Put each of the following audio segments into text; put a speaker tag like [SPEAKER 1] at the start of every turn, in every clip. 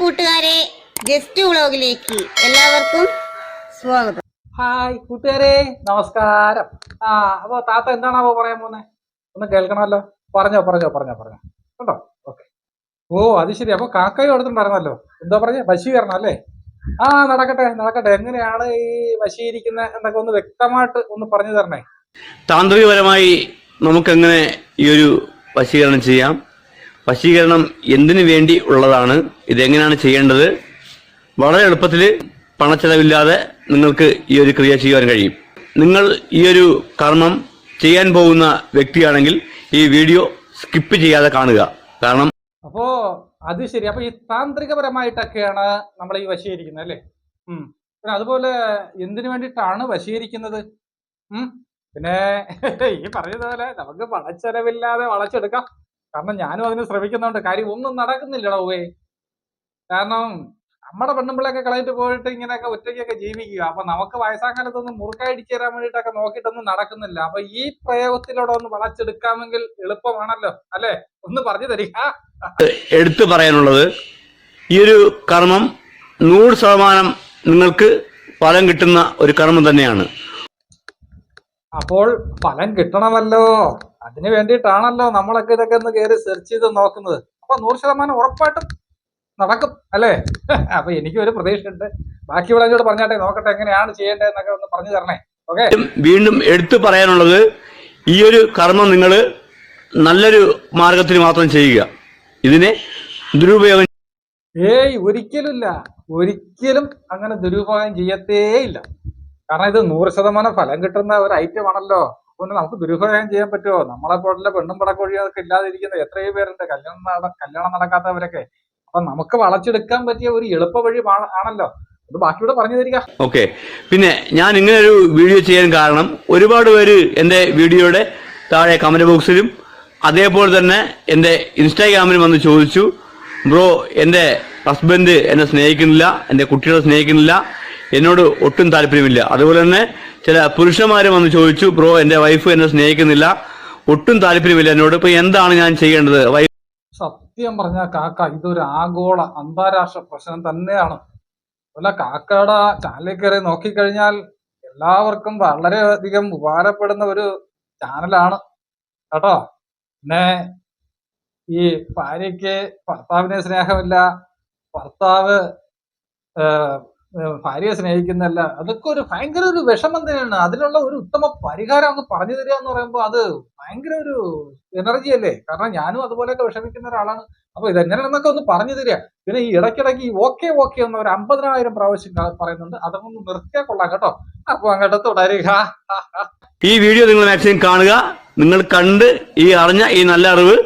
[SPEAKER 1] കൂട്ടുകാരെ ഗസ്റ്റ് വ്ളോഗിലേക്ക് എല്ലാവർക്കും സ്വാഗതം.
[SPEAKER 2] ഹായ് കൂട്ടുകാരെ നമസ്കാരം. ആ അപ്പോ താത്ത എന്താണാവോ പറയാൻ പോന്നെ? ഒന്ന് കേൾക്കണമല്ലോ. പറഞ്ഞോ പറഞ്ഞോ പറഞ്ഞോ പറഞ്ഞോ. കേട്ടോ ഓക്കെ. ഓ അത് ശരി. അപ്പൊ കാക്കയും എടുത്തിട്ടുണ്ടായിരുന്നല്ലോ എന്താ പറഞ്ഞ? വശീകരണം അല്ലേ? ആ നടക്കട്ടെ നടക്കട്ടെ. എങ്ങനെയാണ് ഈ വശീകരിക്കുന്ന എന്നൊക്കെ ഒന്ന് വ്യക്തമായിട്ട് ഒന്ന് പറഞ്ഞു തരണേ.
[SPEAKER 3] താന്ത്രികപരമായി നമുക്കെങ്ങനെ ഈ ഒരു വശീകരണം ചെയ്യാം? വശീകരണം എന്തിനു വേണ്ടി ഉള്ളതാണ്? ഇതെങ്ങനെയാണ് ചെയ്യേണ്ടത്? വളരെ എളുപ്പത്തിൽ പണച്ചെലവില്ലാതെ നിങ്ങൾക്ക് ഈ ഒരു ക്രിയ ചെയ്യുവാൻ കഴിയും. നിങ്ങൾ ഈ ഒരു കർമ്മം ചെയ്യാൻ പോകുന്ന വ്യക്തിയാണെങ്കിൽ ഈ വീഡിയോ സ്കിപ്പ് ചെയ്യാതെ കാണുക. കാരണം
[SPEAKER 2] അപ്പോ അത് ശരി. അപ്പൊ ഈ താന്ത്രികപരമായിട്ടൊക്കെയാണ് നമ്മൾ ഈ വശീകരിക്കുന്നത് അല്ലേ? ഉം. പിന്നെ അതുപോലെ എന്തിനു വേണ്ടിയിട്ടാണ് വശീകരിക്കുന്നത്? ഉം. പിന്നെ ഈ പറഞ്ഞതുപോലെ നമുക്ക് പണച്ചെലവില്ലാതെ വളച്ചെടുക്കാം. കാരണം ഞാനും അതിന് ശ്രമിക്കുന്നുണ്ട്. കാര്യം ഒന്നും നടക്കുന്നില്ലടാ ഉവേ കാരണം നമ്മുടെ പെണ്ണുമ്പിളൊക്കെ കളയിട്ട് പോയിട്ട് ഇങ്ങനെയൊക്കെ ഒറ്റയ്ക്കൊക്കെ ജീവിക്കുക. അപ്പൊ നമുക്ക് വയസ്സാകാലത്തൊന്നും മുറുക്കടിച്ചു തരാൻ വേണ്ടിയിട്ടൊക്കെ നോക്കിയിട്ടൊന്നും നടക്കുന്നില്ല. അപ്പൊ ഈ പ്രയോഗത്തിലൂടെ ഒന്ന് വളച്ചെടുക്കാമെങ്കിൽ എളുപ്പമാണല്ലോ. അല്ലെ? ഒന്ന് പറഞ്ഞു തരിക.
[SPEAKER 3] എടുത്തു പറയാനുള്ളത് ഈ ഒരു കർമ്മം നൂറ് ശതമാനം നിങ്ങൾക്ക് ഫലം കിട്ടുന്ന ഒരു കർമ്മം തന്നെയാണ്.
[SPEAKER 2] അപ്പോൾ ഫലം കിട്ടണമല്ലോ. അതിന് വേണ്ടിയിട്ടാണല്ലോ നമ്മളൊക്കെ ഇതൊക്കെ ഒന്ന് കയറി സെർച്ച് ചെയ്ത് നോക്കുന്നത്. അപ്പൊ നൂറ് ശതമാനം ഉറപ്പായിട്ടും നടക്കും അല്ലേ? അപ്പൊ എനിക്ക് ഒരു പ്രതീക്ഷയുണ്ട്. ബാക്കി വിളഞ്ഞോട് പറഞ്ഞാട്ടെ നോക്കട്ടെ എങ്ങനെയാണ് ചെയ്യേണ്ടതെന്നൊക്കെ ഒന്ന് പറഞ്ഞു തരണേ. ഓക്കെ
[SPEAKER 3] വീണ്ടും എടുത്തു പറയാനുള്ളത് ഈ ഒരു കർമ്മം നിങ്ങൾ നല്ലൊരു മാർഗത്തിൽ മാത്രം ചെയ്യുക. ഇതിനെ ദുരുപയോഗം
[SPEAKER 2] ഏയ് ഒരിക്കലുമില്ല. ഒരിക്കലും അങ്ങനെ ദുരുപയോഗം ചെയ്യത്തേ ഇല്ല കാരണം ഇത് നൂറ് ശതമാനം ഫലം കിട്ടുന്ന ഒരു ഐറ്റം ആണല്ലോ. അതുകൊണ്ട് നമുക്ക് ദുരുപയോഗം ചെയ്യാൻ പറ്റുമോ നമ്മളെ പോലുള്ള പെണ്ണും പടക്കോഴിയൊക്കെ ഇല്ലാതിരിക്കുന്ന എത്രയോ പേരുണ്ട്. കല്യാണം നട- കല്യാണം നടക്കാത്തവരൊക്കെ. അപ്പൊ നമുക്ക് വളച്ചെടുക്കാൻ പറ്റിയ ഒരു എളുപ്പ വഴി ആണല്ലോ. അത് ബാക്കിയോട് പറഞ്ഞു തരിക.
[SPEAKER 3] ഓക്കെ. പിന്നെ ഞാൻ ഇങ്ങനെ ഒരു വീഡിയോ ചെയ്യാൻ കാരണം ഒരുപാട് പേര് എന്റെ വീഡിയോയുടെ താഴെ കമന്റ് ബോക്സിലും അതേപോലെ തന്നെ എന്റെ ഇൻസ്റ്റാഗ്രാമിലും വന്ന് ചോദിച്ചു ബ്രോ എന്റെ ഹസ്ബൻഡ് എന്നെ സ്നേഹിക്കുന്നില്ല എന്റെ കുട്ടികളെ സ്നേഹിക്കുന്നില്ല എന്നോട് ഒട്ടും താല്പര്യമില്ല. അതുപോലെ തന്നെ ചില പുരുഷന്മാരും വന്ന് ചോദിച്ചു ബ്രോ എന്റെ വൈഫ് എന്നെ സ്നേഹിക്കുന്നില്ല. ഒട്ടും താല്പര്യമില്ല എന്നോട്. ഇപ്പൊ എന്താണ് ഞാൻ ചെയ്യേണ്ടത്?
[SPEAKER 2] സത്യം പറഞ്ഞ കാക്ക ഇതൊരു ആഗോള അന്താരാഷ്ട്ര പ്രശ്നം തന്നെയാണ്. അല്ല കാക്കയുടെ ചാനലിൽ കയറി നോക്കിക്കഴിഞ്ഞാൽ എല്ലാവർക്കും വളരെയധികം ഉപകാരപ്പെടുന്ന ഒരു ചാനലാണ് കേട്ടോ? പിന്നെ ഈ ഭാര്യയ്ക്ക് ഭർത്താവിനെ സ്നേഹമില്ല. ഭർത്താവ് ഭാര്യയെ സ്നേഹിക്കുന്നല്ല അതൊക്കെ ഒരു ഭയങ്കര ഒരു വിഷമം തന്നെയാണ്. അതിനുള്ള ഒരു ഉത്തമ പരിഹാരം അങ്ങ് പറഞ്ഞു തരിക എന്ന് പറയുമ്പോൾ അത് ഭയങ്കര ഒരു എനർജി അല്ലേ? കാരണം ഞാനും അതുപോലെയൊക്കെ വിഷമിക്കുന്ന ഒരാളാണ്. അപ്പൊ ഇതെങ്ങനെയാണെന്നൊക്കെ ഒന്ന് പറഞ്ഞു തരിക. പിന്നെ ഈ ഇടയ്ക്കിടയ്ക്ക് ഈ ഓക്കെ ഓക്കെ എന്ന് ഒരു അമ്പതിനായിരം പ്രാവശ്യം പറയുന്നുണ്ട്. അതൊന്ന് നിർത്തിയാൽ കൊള്ളാം കേട്ടോ. അപ്പൊ അങ്ങോട്ട് തുടരുക.
[SPEAKER 3] ഈ വീഡിയോ നിങ്ങൾ മാക്സിമം കാണുക. നിങ്ങൾ കണ്ട് ഈ അറിഞ്ഞ ഈ നല്ല അറിവ്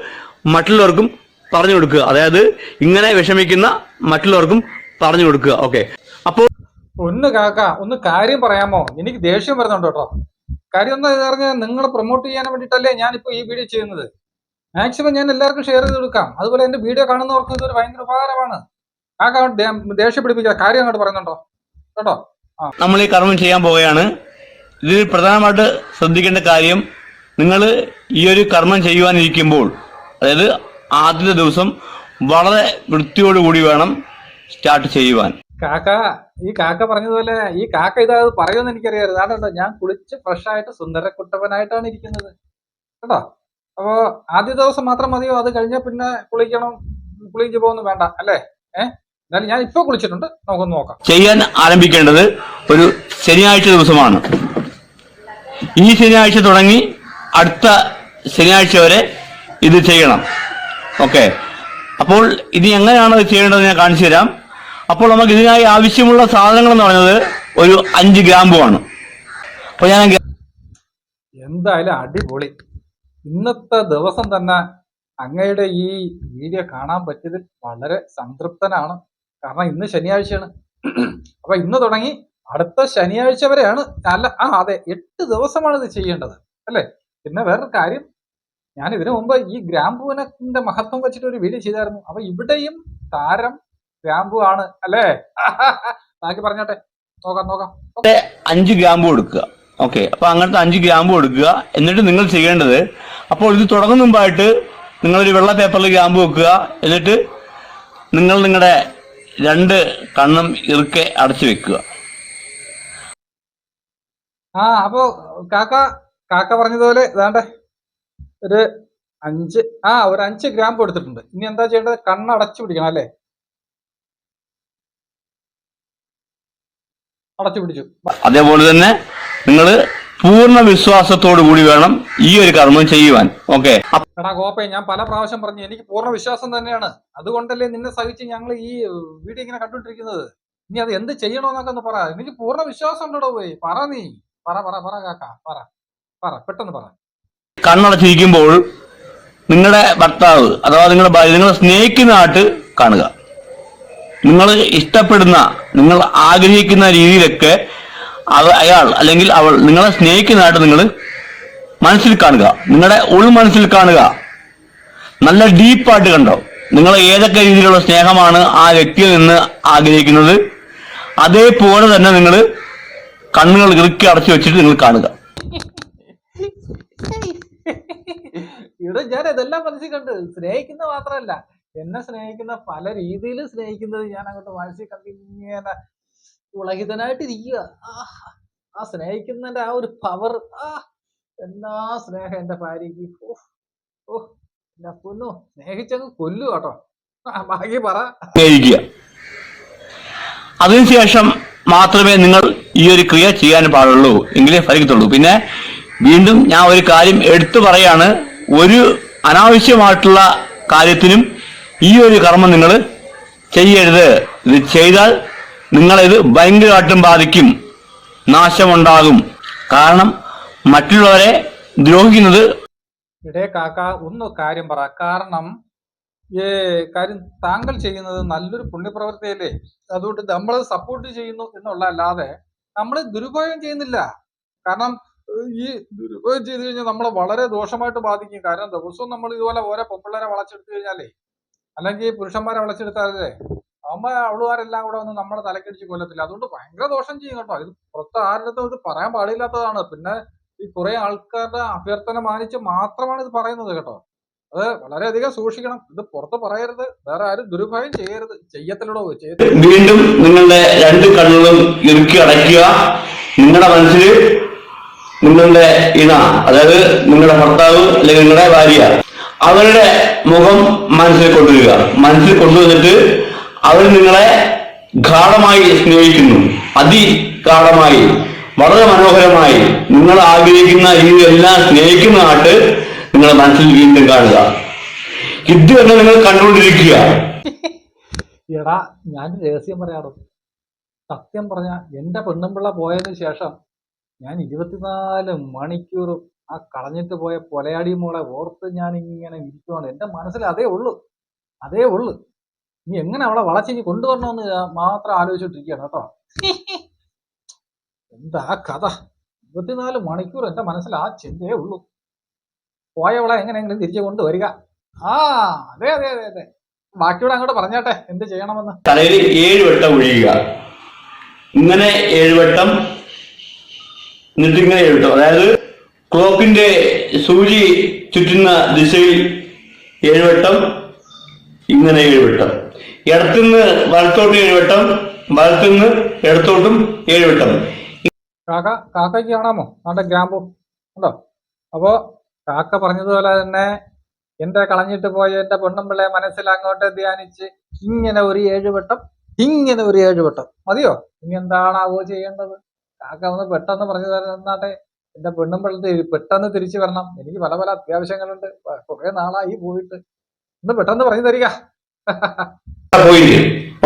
[SPEAKER 3] മറ്റുള്ളവർക്കും പറഞ്ഞു കൊടുക്കുക. അതായത് ഇങ്ങനെ വിഷമിക്കുന്ന മറ്റുള്ളവർക്കും പറഞ്ഞു കൊടുക്കുക. ഓക്കെ അപ്പോൾ
[SPEAKER 2] ഒന്ന് കാക്ക ഒന്ന് കാര്യം പറയാമോ? എനിക്ക് ദേഷ്യം വരുന്നുണ്ട് കേട്ടോ. കാര്യം എന്താ പറഞ്ഞാൽ നിങ്ങൾ പ്രൊമോട്ട് ചെയ്യാൻ വേണ്ടിയിട്ടല്ലേ ഞാനിപ്പോ ഈ വീഡിയോ ചെയ്യുന്നത്. മാക്സിമം ഞാൻ എല്ലാവർക്കും ഷെയർ ചെയ്ത് കൊടുക്കാം. അതുപോലെ എന്റെ വീഡിയോ കാണുന്നവർക്ക് ഇതൊരു ഭയങ്കര ഉപകാരമാണ്. കാക്ക ദേഷ്യം പിടിപ്പിക്കുക കാര്യം അങ്ങോട്ട് പറയുന്നുണ്ടോ? കേട്ടോ?
[SPEAKER 3] നമ്മൾ ഈ കർമ്മം ചെയ്യാൻ പോവുകയാണ്. ഇതിൽ പ്രധാനമായിട്ട് ശ്രദ്ധിക്കേണ്ട കാര്യം നിങ്ങൾ ഈ ഒരു കർമ്മം ചെയ്യുവാനിരിക്കുമ്പോൾ അതായത് ആദ്യത്തെ ദിവസം വളരെ വൃത്തിയോടുകൂടി വേണം സ്റ്റാർട്ട് ചെയ്യുവാൻ.
[SPEAKER 2] കാക്ക ഈ കാക്ക പറഞ്ഞതുപോലെ ഈ കാക്ക ഇത് പറയുമെന്ന് എനിക്കറിയായിരുന്നു അതുകൊണ്ടോ ഞാൻ കുളിച്ച് ഫ്രഷ് ആയിട്ട് സുന്ദരക്കുട്ടവനായിട്ടാണ് ഇരിക്കുന്നത്. കേട്ടോ? അപ്പോ ആദ്യ ദിവസം മാത്രം മതിയോ? അത് കഴിഞ്ഞാൽ പിന്നെ കുളിക്കണം കുളിച്ചു പോകുന്നു വേണ്ട അല്ലേ? ഏഹ് എന്നാലും ഞാൻ ഇപ്പൊ കുളിച്ചിട്ടുണ്ട്. നമുക്കൊന്ന് നോക്കാം.
[SPEAKER 3] ചെയ്യാൻ ആരംഭിക്കേണ്ടത് ഒരു ശനിയാഴ്ച ദിവസമാണ്. ഈ ശനിയാഴ്ച തുടങ്ങി അടുത്ത ശനിയാഴ്ച വരെ ഇത് ചെയ്യണം. ഓക്കെ. അപ്പോൾ ഇനി എങ്ങനെയാണ് ഇത് ചെയ്യേണ്ടത് ഞാൻ കാണിച്ചു തരാം. അപ്പോൾ നമുക്ക് ഇതിനായി ആവശ്യമുള്ള സാധനങ്ങൾ എന്ന് പറയുന്നത് ഒരു അഞ്ച് ഗ്രാമ്പുമാണ് അപ്പൊ ഞാൻ
[SPEAKER 2] എന്തായാലും അടിപൊളി. ഇന്നത്തെ ദിവസം തന്നെ അങ്ങയുടെ ഈ വീഡിയോ കാണാൻ പറ്റിയതിൽ വളരെ സംതൃപ്തനാണ്. കാരണം ഇന്ന് ശനിയാഴ്ചയാണ്. അപ്പൊ ഇന്ന് തുടങ്ങി അടുത്ത ശനിയാഴ്ച വരെയാണ്. അല്ല ആ അതെ എട്ട് ദിവസമാണ് ഇത് ചെയ്യേണ്ടത്. അല്ലേ? പിന്നെ വേറൊരു കാര്യം. ഞാൻ ഇതിനു മുമ്പ് ഈ ഗ്രാമ്പൂവിനെ മഹത്വം വെച്ചിട്ട് ഒരു വീഡിയോ ചെയ്തായിരുന്നു. അപ്പൊ ഇവിടെയും താരം ഗ്രാമ്പു ആണ് അല്ലേ? ബാക്കി പറഞ്ഞോട്ടെ. നോക്കാം നോക്കാം.
[SPEAKER 3] അഞ്ച് ഗ്രാമ്പു കൊടുക്കുക ഓക്കെ. അപ്പൊ അങ്ങനത്തെ അഞ്ച് ഗ്രാമ്പു കൊടുക്കുക എന്നിട്ട് നിങ്ങൾ ചെയ്യേണ്ടത് അപ്പോൾ ഇത് തുടങ്ങുന്ന മുമ്പായിട്ട് നിങ്ങളൊരു വെള്ള പേപ്പറിൽ ഗ്രാമ്പു വെക്കുക. എന്നിട്ട് നിങ്ങൾ നിങ്ങളുടെ രണ്ട് കണ്ണും ഇറുക്കെ അടച്ചു വെക്കുക.
[SPEAKER 2] ആ അപ്പോ കാക്ക കാക്ക പറഞ്ഞതുപോലെ ഇതാണ്ട്. ഒരു അഞ്ച് ആ ഒരു അഞ്ച് ഗ്രാമ്പ് കൊടുത്തിട്ടുണ്ട് ഇനി എന്താ ചെയ്യേണ്ടത്? കണ്ണടച്ചു പിടിക്കണം അല്ലേ? അടച്ചു പിടിച്ചു.
[SPEAKER 3] അതേപോലെ തന്നെ നിങ്ങൾ പൂർണ വിശ്വാസത്തോടു കൂടി വേണം ഈ ഒരു കർമ്മം ചെയ്യുവാൻ. ഓക്കെ?
[SPEAKER 2] എടാ ഗോപ്പേ ഞാൻ പല പ്രാവശ്യം പറഞ്ഞു എനിക്ക് പൂർണ വിശ്വാസം തന്നെയാണ്. അതുകൊണ്ടല്ലേ നിന്നെ സഹിച്ച് ഞങ്ങൾ ഈ വീഡിയോ ഇങ്ങനെ കണ്ടുകൊണ്ടിരിക്കുന്നത്? നീ അത് എന്ത് ചെയ്യണോന്നൊക്കെ ഒന്ന് പറ. എനിക്ക് പൂർണ വിശ്വാസം ഉണ്ടോ പോയി പറ നീ. പറ പറ പറ കാക്ക. പറ. പറ പെട്ടെന്ന് പറ.
[SPEAKER 3] കണ്ണടച്ചിരിക്കുമ്പോൾ നിങ്ങളുടെ ഭർത്താവ് അഥവാ നിങ്ങളുടെ ഭാര്യ നിങ്ങളെ സ്നേഹിക്കുന്ന ആട്ട് കാണുക. നിങ്ങൾ ഇഷ്ടപ്പെടുന്ന നിങ്ങൾ ആഗ്രഹിക്കുന്ന രീതിയിലൊക്കെ അയാൾ അല്ലെങ്കിൽ അവൾ നിങ്ങളെ സ്നേഹിക്കുന്നതായിട്ട് നിങ്ങൾ മനസ്സിൽ കാണുക. നിങ്ങളുടെ ഉൾ മനസ്സിൽ കാണുക. നല്ല ഡീപ്പായിട്ട് കണ്ടോ. നിങ്ങൾ ഏതൊക്കെ രീതിയിലുള്ള സ്നേഹമാണ് ആ വ്യക്തിയിൽ നിന്ന് ആഗ്രഹിക്കുന്നത്. അതേപോലെ തന്നെ നിങ്ങൾ കണ്ണുകൾ ഇറുക്കി അടച്ചു വെച്ചിട്ട് നിങ്ങൾ കാണുക.
[SPEAKER 2] ഇവിടെ ഞാൻ ഇതെല്ലാം മനസ്സിൽ കണ്ടു. സ്നേഹിക്കുന്ന മാത്രമല്ല എന്നെ സ്നേഹിക്കുന്ന പല രീതിയിൽ സ്നേഹിക്കുന്നത് ഞാൻ അങ്ങോട്ട് വാഴ്ച കണ്ടിങ്ങനെ ഇങ്ങനെ ഉളഹിതനായിട്ട് ഇരിക്കുക ആ സ്നേഹിക്കുന്നതിന്റെ ആ ഒരു പവർ ആ എന്നാ സ്നേഹം എന്റെ ഭാര്യക്ക് ഓ ഓ എന്നെ പൊന്നു സ്നേഹിച്ചങ്ങ് കൊല്ലു കേട്ടോ. ബാക്കി പറ.
[SPEAKER 3] അതിനുശേഷം മാത്രമേ നിങ്ങൾ ഈ ഒരു ക്രിയ ചെയ്യാൻ പാടുള്ളൂ എങ്കിലേ ഫലിക്കത്തുള്ളൂ. പിന്നെ വീണ്ടും ഞാൻ ഒരു കാര്യം എടുത്തു പറയാണ് ഒരു അനാവശ്യമായിട്ടുള്ള കാര്യത്തിനും ഈ ഒരു കർമ്മം നിങ്ങൾ ചെയ്യരുത്. ഇത് ചെയ്താൽ നിങ്ങളിത് ഭയങ്കരമായിട്ടും ബാധിക്കും. നാശമുണ്ടാകും. കാരണം മറ്റുള്ളവരെ ദ്രോഹിക്കുന്നത്
[SPEAKER 2] ഇടേ കാക്ക ഒന്ന് കാര്യം പറ. കാരണം ഏ കാര്യം താങ്കൾ ചെയ്യുന്നത് നല്ലൊരു പുണ്യപ്രവൃത്തിയല്ലേ അതുകൊണ്ട് നമ്മൾ സപ്പോർട്ട് ചെയ്യുന്നു എന്നുള്ള അല്ലാതെ നമ്മൾ ദുരുപയോഗം ചെയ്യുന്നില്ല. കാരണം ഈ ദുരുപയോഗം ചെയ്ത് കഴിഞ്ഞാൽ നമ്മളെ വളരെ ദോഷമായിട്ട് ബാധിക്കും. കാരണം ദിവസവും നമ്മൾ ഇതുപോലെ ഓരോ പെൺപിള്ളേരെ വളച്ചെടുത്തു കഴിഞ്ഞാലേ അല്ലെങ്കിൽ പുരുഷന്മാരെ വിളിച്ചെടുത്താലേ? അമ്മ അവളുകാരെല്ലാം കൂടെ ഒന്ന് നമ്മളെ തലക്കടിച്ച് കൊല്ലത്തില്ല. അതുകൊണ്ട് ഭയങ്കര ദോഷം ചെയ്യും കേട്ടോ. ഇത് പുറത്ത് ആരുടെ ഇത് പറയാൻ പാടില്ലാത്തതാണ്. പിന്നെ ഈ കുറെ ആൾക്കാരുടെ അഭ്യർത്ഥന മാനിച്ച് മാത്രമാണ് ഇത് പറയുന്നത് കേട്ടോ. അത് വളരെയധികം സൂക്ഷിക്കണം. ഇത് പുറത്ത് പറയരുത്. വേറെ ആരും ദുരുപയോഗം ചെയ്യരുത്. ചെയ്യത്തിലൂടെ
[SPEAKER 3] വീണ്ടും നിങ്ങളുടെ രണ്ട് കണ്ണുകളും ഇറുക്കി അടയ്ക്കുക. നിങ്ങളുടെ മനസ്സിൽ നിങ്ങളുടെ ഇണ അതായത് നിങ്ങളുടെ ഭർത്താവ് അല്ലെങ്കിൽ നിങ്ങളുടെ ഭാര്യ അവരുടെ മുഖം മനസ്സിൽ കൊണ്ടുവരിക. മനസ്സിൽ കൊണ്ടുവന്നിട്ട് അവർ നിങ്ങളെ ഗാഠമായി സ്നേഹിക്കുന്നു. അതിഗാഠമായി വളരെ മനോഹരമായി. നിങ്ങൾ ആഗ്രഹിക്കുന്ന രീതിയെല്ലാം സ്നേഹിക്കുന്ന ആട്ട് നിങ്ങളുടെ മനസ്സിൽ വീണ്ടും കാണുക. ഇത് തന്നെ നിങ്ങൾ കണ്ടുകൊണ്ടിരിക്കുക.
[SPEAKER 2] എടാ ഞാൻ രഹസ്യം പറയാറു സത്യം പറഞ്ഞ എന്റെ പെണ്ണുമ്പിള്ള പോയതിനു ശേഷം ഞാൻ ഇരുപത്തിനാല് മണിക്കൂറും ആ കളഞ്ഞിട്ട് പോയ പൊലയാടി മോളെ ഓർത്ത് ഞാൻ ഇങ്ങനെ ഇരിക്കുവാണ്. എന്റെ മനസ്സിൽ അതേ ഉള്ളൂ. അതേ ഉള്ളൂ. നീ എങ്ങനെ അവളെ വളച്ചിനി കൊണ്ടുവരണമെന്ന് മാത്രം ആലോചിച്ചോണ്ടിരിക്കുകയാണ് കേട്ടോ. എന്താ കഥ? ഇരുപത്തിനാല് മണിക്കൂർ എന്റെ മനസ്സിൽ ആ ചിന്തയേ ഉള്ളൂ. പോയവളെ എങ്ങനെയെങ്കിലും തിരിച്ചു കൊണ്ടുവരിക. ആ അതെ അതെ അതെ അതെ. ബാക്കിയോടെ അങ്ങോട്ട് പറഞ്ഞാട്ടെ എന്ത് ചെയ്യണമെന്ന്.
[SPEAKER 3] തലയിൽ ഏഴ് ഒഴിയുക ഇങ്ങനെ ഏഴ് വട്ടം എന്നിട്ട് ഇങ്ങനെ എഴുതും അതായത് ക്ലോക്കിന്റെ സൂചി ചുറ്റുന്ന ദിശയിൽ ഏഴുവട്ടം ഇങ്ങനെ ഏഴുവട്ടം. ഇടത്തുനിന്ന് വലത്തോട്ട് ഏഴുവട്ടം വലത്തുനിന്ന് ഇടത്തോട്ടും ഏഴുവട്ടം.
[SPEAKER 2] കാക്ക കാക്കയ്ക്ക് കാണാമോ? നാട്ടെ ഗ്രാമ്പു. ഉണ്ടോ? അപ്പോ കാക്ക പറഞ്ഞതുപോലെ തന്നെ എന്റെ കളഞ്ഞിട്ട് പോയ എന്റെ പെണ്ണുമ്പിള്ളയെ മനസ്സിൽ അങ്ങോട്ട് ധ്യാനിച്ച് ഇങ്ങനെ ഒരു ഏഴുവട്ടം ഇങ്ങനെ ഒരു ഏഴുവട്ടം. മതിയോ? ഇനി എന്താണാവോ ചെയ്യേണ്ടത്? കാക്ക ഒന്ന് പെട്ടെന്ന് പറഞ്ഞു തന്നാട്ടെ എന്റെ പെണ്ണും പെള്ളത്തെ പെട്ടെന്ന് തിരിച്ചു വരണം. എനിക്ക് പല പല അത്യാവശ്യങ്ങളുണ്ട്. കുറെ നാളായി പോയിട്ട്. ഒന്ന് പെട്ടെന്ന് പറഞ്ഞു തരിക.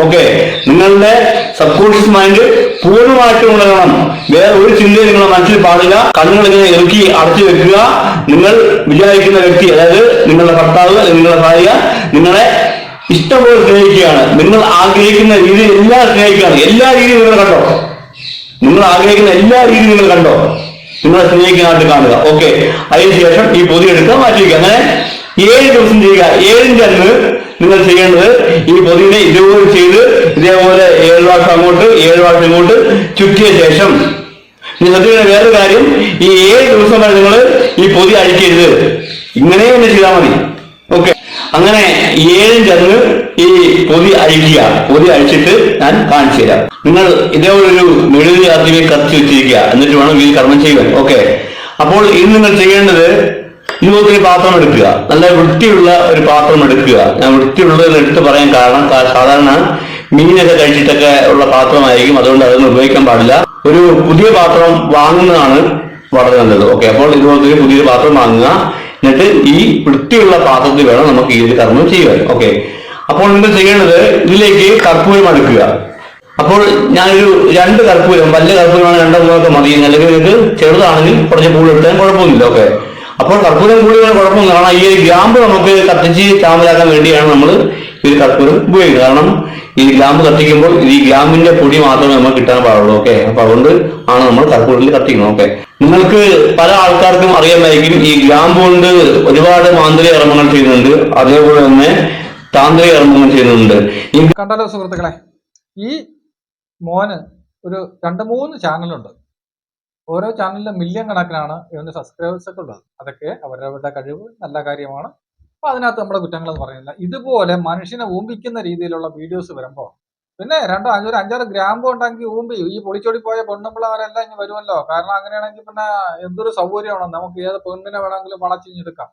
[SPEAKER 3] ഓക്കെ. നിങ്ങളുടെ സബ് കോൺഷ്യസ് മൈൻഡ് പൂർണമായിട്ടും ഉണരണം. വേറെ ഒരു ചിന്തയും നിങ്ങളുടെ മനസ്സിൽ പാടില്ല. കണ്ണുകൾ ഇങ്ങനെ ഇറുക്കി അടച്ചു വെക്കുക. നിങ്ങൾ വിചാരിക്കുന്ന വ്യക്തി അതായത് നിങ്ങളുടെ ഭർത്താവ് നിങ്ങളുടെ ഭാര്യ നിങ്ങളെ ഇഷ്ടംപോലെ സ്നേഹിക്കുകയാണ്. നിങ്ങൾ ആഗ്രഹിക്കുന്ന രീതിയിൽ എല്ലാം സ്നേഹിക്കുകയാണ്. എല്ലാ രീതിയിലും നിങ്ങൾ കണ്ടോ? നിങ്ങൾ ആഗ്രഹിക്കുന്ന എല്ലാ രീതിയും നിങ്ങൾ കണ്ടോ? നിങ്ങളെ സ്നേഹിക്കുന്നതായിട്ട് കാണുക. ഓക്കെ അതിനുശേഷം ഈ പൊതി എടുക്കുക മാറ്റി അങ്ങനെ ഏഴ് ദിവസം ചെയ്യുക. ഏഴിന്റെ അന്ന് നിങ്ങൾ ചെയ്യേണ്ടത് ഈ പൊതിനെ ഇതുപോലെ ചെയ്ത് ഇതേപോലെ ഏഴ് വാഷം അങ്ങോട്ട് ഏഴ് വാഷം ഇങ്ങോട്ട് ചുറ്റിയ ശേഷം നിങ്ങൾ ശ്രദ്ധിക്കുന്ന വേറൊരു കാര്യം. ഈ ഏഴ് ദിവസം വരെ നിങ്ങൾ ഈ പൊതി അഴിക്കരുത്. ഇങ്ങനെ തന്നെ ചെയ്താൽ മതി. ഓക്കെ അങ്ങനെ ഏഴ് ചങ്ങ് ഈ പൊതി അഴിക്കുക. പൊതി അഴിച്ചിട്ട് ഞാൻ കാണിച്ചു തരാം. നിങ്ങൾ ഇതേപോലൊരു മെഴുതി ആദ്യമേ കത്തിച്ച് വെച്ചിരിക്കുക. എന്നിട്ട് വേണം ഈ കർമ്മം ചെയ്യുവാൻ. ഓക്കെ? അപ്പോൾ ഇന്ന് നിങ്ങൾ ചെയ്യേണ്ടത് ഇതുപോലത്തെ ഒരു പാത്രം എടുക്കുക. നല്ല വൃത്തിയുള്ള ഒരു പാത്രം എടുക്കുക. ഞാൻ വൃത്തിയുള്ളത് എടുത്ത് പറയാൻ കാരണം സാധാരണ മീനൊക്കെ കഴിച്ചിട്ടൊക്കെ ഉള്ള പാത്രമായിരിക്കും. അതുകൊണ്ട് അതൊന്നും ഉപയോഗിക്കാൻ പാടില്ല. ഒരു പുതിയ പാത്രം വാങ്ങുന്നതാണ് വളരെ നല്ലത്. ഓക്കെ? അപ്പോൾ ഇതുപോലത്തെ ഒരു പുതിയ പാത്രം വാങ്ങുക. എന്നിട്ട് ഈ വൃത്തിയുള്ള പാത്രത്തിൽ വേണം നമുക്ക് ഈ ഒരു കർമ്മം ചെയ്യുവാൻ. ഓക്കെ? അപ്പോൾ നിങ്ങൾ ചെയ്യേണ്ടത് ഇതിലേക്ക് കർപ്പൂരം അടുക്കുക. അപ്പോൾ ഞാനൊരു രണ്ട് കർപ്പൂരം വലിയ കർപ്പൂരമാണ് രണ്ടോ മൂന്നൊക്കെ മതി. അല്ലെങ്കിൽ നിങ്ങൾക്ക് ചെറുതാണെങ്കിൽ കുറച്ച് കൂടുതൽ കുഴപ്പമൊന്നുമില്ല ഓക്കെ. അപ്പോൾ കർപ്പൂരം കൂടി കുഴപ്പമൊന്നും കാരണം ഈ ഗ്രാമ്പ് നമുക്ക് കത്തിച്ച് ചാമ്പലാക്കാൻ വേണ്ടിയാണ് നമ്മൾ ഈ കർപ്പൂരം ഉപയോഗിക്കുന്നത്. കാരണം ഈ ഗ്രാമ്പ് കത്തിക്കുമ്പോൾ ഈ ഗ്രാമ്പിന്റെ പൊടി മാത്രമേ നമുക്ക് കിട്ടാൻ പാടുള്ളൂ ഓക്കെ. അപ്പൊ അതുകൊണ്ട് ആണ് നമ്മൾ കർപ്പൂരത്തിൽ കത്തിക്കുന്നത് ഓക്കെ. നിങ്ങൾക്ക് പല ആൾക്കാർക്കും അറിയാമായിരിക്കും ഈ ഗ്രാമ്പ് കൊണ്ട് ഒരുപാട് മാന്ത്രിക കർമ്മങ്ങൾ ചെയ്യുന്നുണ്ട്. അതേപോലെ തന്നെ താന്ത്രിക കർമ്മങ്ങൾ ചെയ്യുന്നുണ്ട്
[SPEAKER 2] കണ്ടാലോ സുഹൃത്തുക്കളെ ഈ മോന് ഒരു രണ്ട് മൂന്ന് ചാനലുണ്ട്. ഓരോ ചാനലിലും മില്യൺ കണക്കിനാണ് ഇവന്റെ സബ്സ്ക്രൈബേഴ്സ് ഒക്കെ ഉള്ളത്. അതൊക്കെ അവരവരുടെ കഴിവ് നല്ല കാര്യമാണ്. അപ്പൊ അതിനകത്ത് നമ്മുടെ കുറ്റങ്ങളെന്ന് പറയുന്നില്ല. ഇതുപോലെ മനുഷ്യനെ ഊമ്പിക്കുന്ന രീതിയിലുള്ള വീഡിയോസ് വരുമ്പോൾ പിന്നെ രണ്ടോ അഞ്ചോ അഞ്ചാറ് ഗ്രാമ്പ് ഉണ്ടെങ്കിൽ ഊമ്പി ഈ പൊളിച്ചോടി പോയ പെണ്ണുമ്പിള്ളവരെല്ലാം ഇനി വരുമല്ലോ. കാരണം അങ്ങനെയാണെങ്കിൽ പിന്നെ എന്തൊരു സൗകര്യമാണ്. നമുക്ക് ഏത് പെണ്ണിനെ വേണമെങ്കിലും വളച്ചിഞ്ഞെടുക്കാം.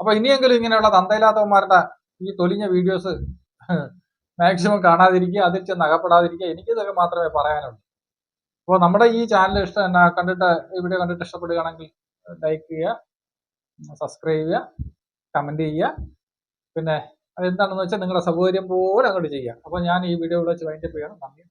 [SPEAKER 2] അപ്പൊ ഇനിയെങ്കിലും ഇങ്ങനെയുള്ള തന്തയില്ലാത്തവന്മാരുടെ ഈ തൊലിഞ്ഞ വീഡിയോസ് മാക്സിമം കാണാതിരിക്കുക അതിൽ ചെന്ന് അകപ്പെടാതിരിക്കുക എനിക്കിതൊക്കെ മാത്രമേ പറയാനുള്ളൂ. അപ്പോൾ നമ്മുടെ ഈ ചാനൽ ഇഷ്ടം എന്നാ കണ്ടിട്ട് വീഡിയോ കണ്ടിട്ട് ഇഷ്ടപ്പെടുകയാണെങ്കിൽ ലൈക്ക് ചെയ്യുക സബ്സ്ക്രൈബ് ചെയ്യുക കമന്റ് ചെയ്യുക. പിന്നെ അതെന്താണെന്ന് വെച്ചാൽ നിങ്ങളുടെ സൗകര്യം പോലെ അങ്ങോട്ട് ചെയ്യുക. അപ്പോൾ ഞാൻ ഈ വീഡിയോ ഇവിടെ വൈൻഡപ്പ് ചെയ്യണം നന്ദി.